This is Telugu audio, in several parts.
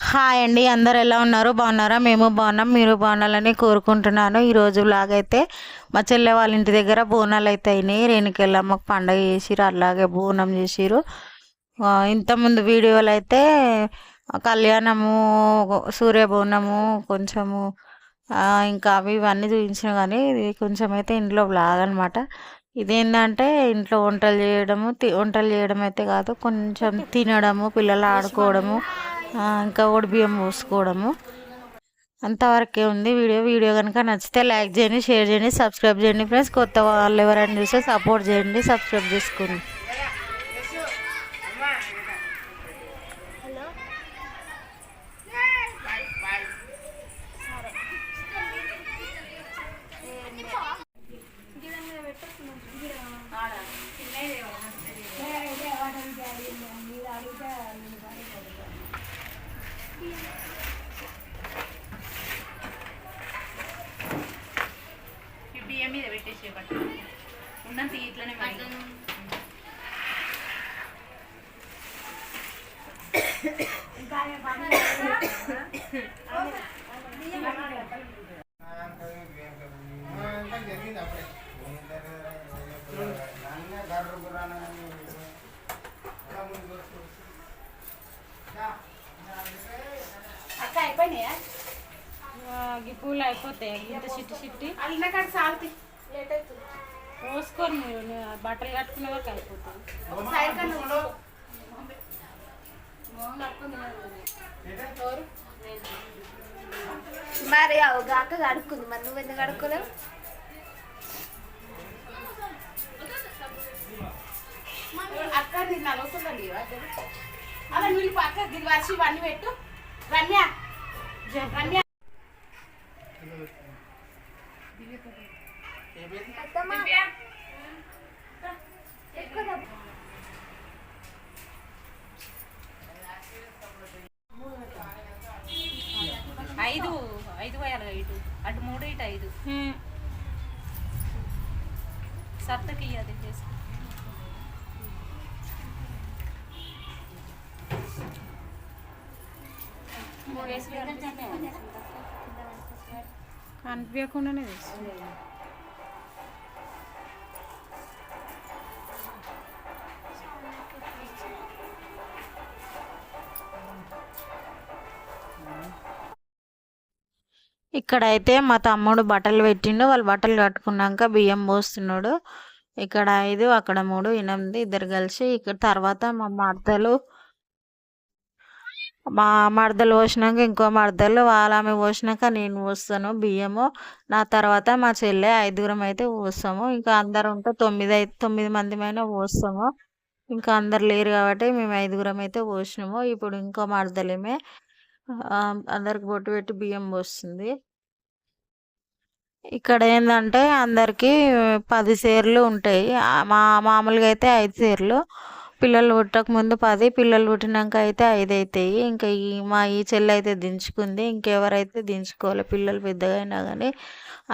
హాయ్ అండి అందరు ఎలా ఉన్నారు? బాగున్నారా? మేము బాగున్నాం మీరు బాగున్నారని కోరుకుంటున్నాను. ఈరోజు లాగైతే మా చెల్లె వాళ్ళ ఇంటి దగ్గర బోనాలు అయితే అయినాయి. రేణుకెళ్ళమ్మకు పండగ చేసిరు అలాగే బోనం చేసిరు ఇంతకుముందు వీడియోలు అయితే కళ్యాణము సూర్య బోనము కొంచెము ఇంకా అవి ఇవన్నీ చూపించిన కానీ ఇది కొంచెం అయితే ఇంట్లో బ్లాగ్ అనమాట ఇదేంటంటే ఇంట్లో వంటలు చేయడము తి- వంటలు చేయడం అయితే కాదు కొంచెం తినడము పిల్లలు ఆడుకోవడము ఇంకా ఒడి బియ్యం పోసుకోవడము. అంతవరకే ఉంది వీడియో. వీడియో కనుక నచ్చితే లైక్ చేయండి షేర్ చేయండి సబ్స్క్రైబ్ చేయండి ఫ్రెండ్స్. కొత్త వాళ్ళు ఎవరైనా చూస్తే సపోర్ట్ చేయండి సబ్స్క్రైబ్ చేసుకోండి. బియ్యం మీద పెట్టేసే బట్ట ఉన్నంత ఇట్లనే అయిపోయినాయా? ఈ పూలు అయిపోతాయి. ఇంత చిట్టి చిట్టి. అల్లిన కాడ సాల్తి. పోసుకొని మీరు బట్టలు కట్టుకునే వరకు అయిపోతుంది. మరి అక్క కడుక్కుంది. మరి నువ్వు ఎందుకు కడుక్కోలేవు? అక్క దీన్ని నలుగుతుందండి అలా వీళ్ళు పక్క దీని వర్షి ఇవన్నీ పెట్టు. రమ్య. దివ్య. ఐదు ఐదు పోయాలి ఇటు. అటు మూడు ఇటు ఐదు. సత్తకి అది చేసుకో మూడు వేసి కనిపించకుండానే తెస్తుంది ఇక్కడైతే మా తమ్ముడు బట్టలు పెట్టిండు. వాళ్ళు బట్టలు కట్టుకున్నాక బియ్యం పోస్తున్నాడు. ఇక్కడ ఐదు అక్కడ మూడు ఎనిమిది ఇద్దరు కలిసి. ఇక్కడ తర్వాత మా అత్తలు మా మరదలు పోసినాక ఇంకో మరదలు వాళ్ళ ఆమె పోసినాక నేను పోస్తాను బియ్యము. నా తర్వాత మా చెల్లె ఐదుగురం అయితే పోస్తాము. ఇంకా అందరు ఉంటే తొమ్మిది అయితే తొమ్మిది మంది అయినా పోస్తాము. ఇంకా అందరు లేరు కాబట్టి మేము ఐదుగురం అయితే పోసినాము. ఇప్పుడు ఇంకో మరదలేమే అందరికి బొట్టు పెట్టి బియ్యం పోస్తుంది. ఇక్కడ ఏంటంటే అందరికీ పది సేర్లు ఉంటాయి. మా మామూలుగా అయితే ఐదు చీరలు పిల్లలు పుట్టక ముందు పది పిల్లలు పుట్టినాక అయితే ఐదు అవుతాయి ఇంకా ఈ మా ఈ చెల్లి అయితే దించుకుంది. ఇంకెవరైతే దించుకోవాలి పిల్లలు పెద్దగా అయినా కానీ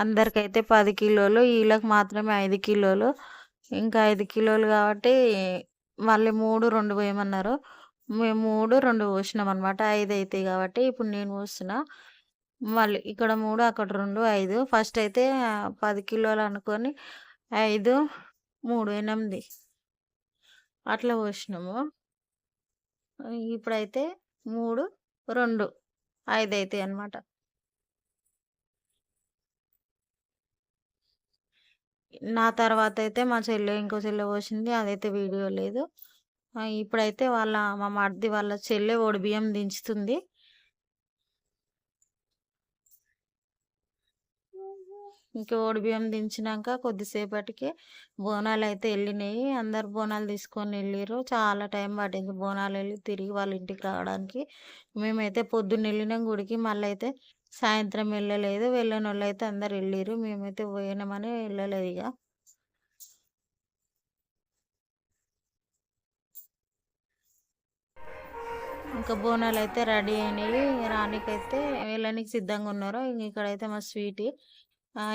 అందరికైతే పది కిలోలు వీళ్ళకి మాత్రమే ఐదు కిలోలు. ఇంకా ఐదు కిలోలు కాబట్టి మళ్ళీ మూడు రెండు పోయమన్నారు. మేము మూడు రెండు పోసినాం అనమాట ఐదు అవుతాయి కాబట్టి ఇప్పుడు నేను పోస్తున్నా. మళ్ళీ ఇక్కడ మూడు అక్కడ రెండు ఐదు. ఫస్ట్ అయితే పది కిలోలు అనుకొని ఐదు మూడు ఎనిమిది. అట్లా పోసినాము. ఇప్పుడైతే మూడు రెండు ఐదు అవుతాయి అన్నమాట. నా తర్వాత అయితే మా చెల్లె ఇంకో చెల్లె పోసింది. అదైతే వీడియో లేదు. ఇప్పుడైతే వాళ్ళ మా మర్ది వాళ్ళ చెల్లె ఓడి బియ్యం దించుతుంది. ఇంకా ఓడి బియ్యం దించినాక కొద్దిసేపటికి బోనాలు అయితే వెళ్ళినాయి అందరు బోనాలు తీసుకొని వెళ్ళారు చాలా టైం పట్టింది బోనాలు వెళ్ళి తిరిగి వాళ్ళ ఇంటికి రావడానికి. మేమైతే పొద్దున్న వెళ్ళినాం గుడికి. మళ్ళీ అయితే సాయంత్రం వెళ్ళలేదు వెళ్ళని వాళ్ళు అయితే అందరు వెళ్ళారు మేమైతే పోయినామని వెళ్ళలేదు ఇక ఇంకా బోనాలు అయితే రెడీ అయినాయి. రానికైతే వెళ్ళడానికి సిద్ధంగా ఉన్నారు. ఇంక ఇక్కడైతే మా స్వీట్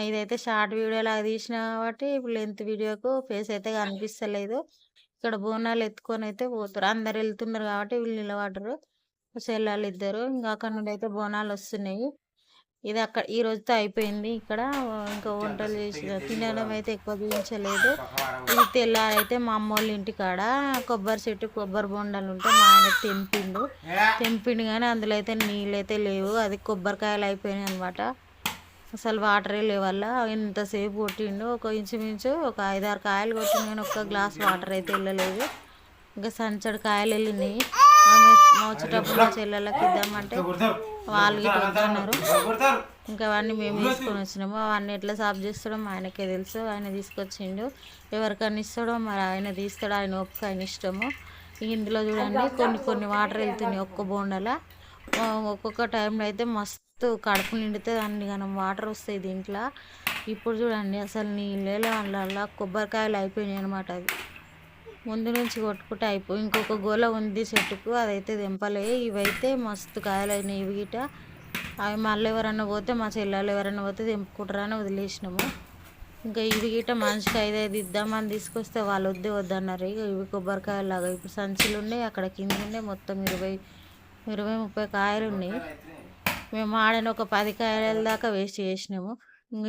ఇదైతే షార్ట్ వీడియో లాగా తీసిన కాబట్టి ఇప్పుడు లెంత్ వీడియోకు ఫేస్ అయితే కనిపిస్తలేదు. ఇక్కడ బోనాలు ఎత్తుకొని అయితే పోతారు అందరు వెళ్తున్నారు కాబట్టి వీళ్ళు నిలబడరు చెల్లెళ్ళు ఇద్దరు. ఇంకా అక్కడ నుండి అయితే బోనాలు వస్తున్నాయి. ఇది అక్కడ ఈ రోజుతో అయిపోయింది ఇక్కడ. ఇంకా వంటలు చేసి తినడం అయితే ఎక్కువ చూపించలేదు. ఇది తెల్లారైతే మా అమ్మ వాళ్ళ ఇంటికాడ కొబ్బరి చెట్టు కొబ్బరి బొండాలు ఉంటే మా ఆయన తెంపిండు. తెంపిండు కానీ అందులో అయితే నీళ్ళు అయితే లేవు. అది కొబ్బరికాయలు అయిపోయినాయి అనమాట అసలు వాటరే లేవల్ల ఎంతసేపు కొట్టిండు. ఒక ఇంచుమించు ఒక ఐదారు కాయలు కొట్టిండు కానీ ఒక్క గ్లాస్ వాటర్ అయితే వెళ్ళలేదు. ఇంకా సంచడు కాయలు వెళ్ళినాయి. ఆమె మోచేటప్పుడు మా చెల్లెళ్ళకి ఇద్దామంటే వాళ్ళు గిట్ల వద్దన్నారు. ఇంకా అవన్నీ మేము తీసుకొని వచ్చినాము. అవన్నీ ఎట్లా సాఫ్ చేస్తాడో మా ఆయనకే తెలుసు. ఆయన తీసుకొచ్చిండు. ఎవరికైనా ఇస్తాడో మరి ఆయన తీస్తాడో ఆయన ఒక్క ఆయన ఇష్టము. ఇందులో చూడండి కొన్ని కొన్ని వాటర్ వెళ్తున్నాయి ఒక్క బోండల. ఒక్కొక్క టైంలో అయితే మస్తు కడుపు నిండితే దాన్ని గనం వాటర్ వస్తాయి దీంట్లో. ఇప్పుడు చూడండి అసలు నీళ్ళ వల్ల కొబ్బరికాయలు అయిపోయినాయి అనమాట అది ముందు నుంచి కొట్టుకుంటే అయిపోయి ఇంకొక గోల ఉంది చెట్టుకు అదైతే తెంపలే. ఇవైతే మస్తు కాయలు అయినాయి ఇవి గిట. అవి మళ్ళీ ఎవరన్నా పోతే మా చెల్లెలు ఎవరన్నా పోతే తెంపుకుంటారని వదిలేసినాము. ఇంకా ఇవి గిట మనిషికి ఐదైదు ఇద్దామని తీసుకొస్తే వాళ్ళు వద్దే వద్దన్నారు. ఇక ఇవి కొబ్బరికాయలు లాగా ఇప్పుడు సంచులు ఉన్నాయి అక్కడ కింద ఉన్నాయి మొత్తం ఇరవై ఇరవై ముప్పై కాయలు ఉన్నాయి మేము ఆడని ఒక పది కాయల దాకా వేస్ట్ చేసినాము.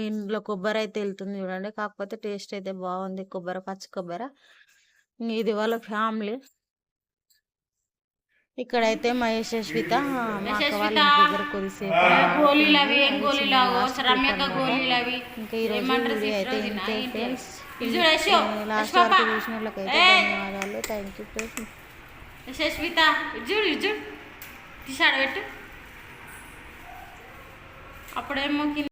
ఇందులో కొబ్బరి అయితే వెళ్తుంది చూడండి. కాకపోతే టేస్ట్ అయితే బాగుంది. కొబ్బరి పచ్చి కొబ్బరి. ఇది వాళ్ళ ఫ్యామిలీ. ఇక్కడైతే మా యశస్విత దగ్గర ఇంకా వీడియో అయితే ఇంతే ఫ్రెండ్స్. లాస్ట్ వరకు. చూసిన వాళ్ళకైతే. ధన్యవాదాలు. థ్యాంక్ యూ ఫ్రెండ్స్ యశస్విత ఇజ్జుడు ఇజ్జుడు తీసాడు పెట్టు. అప్పుడేమో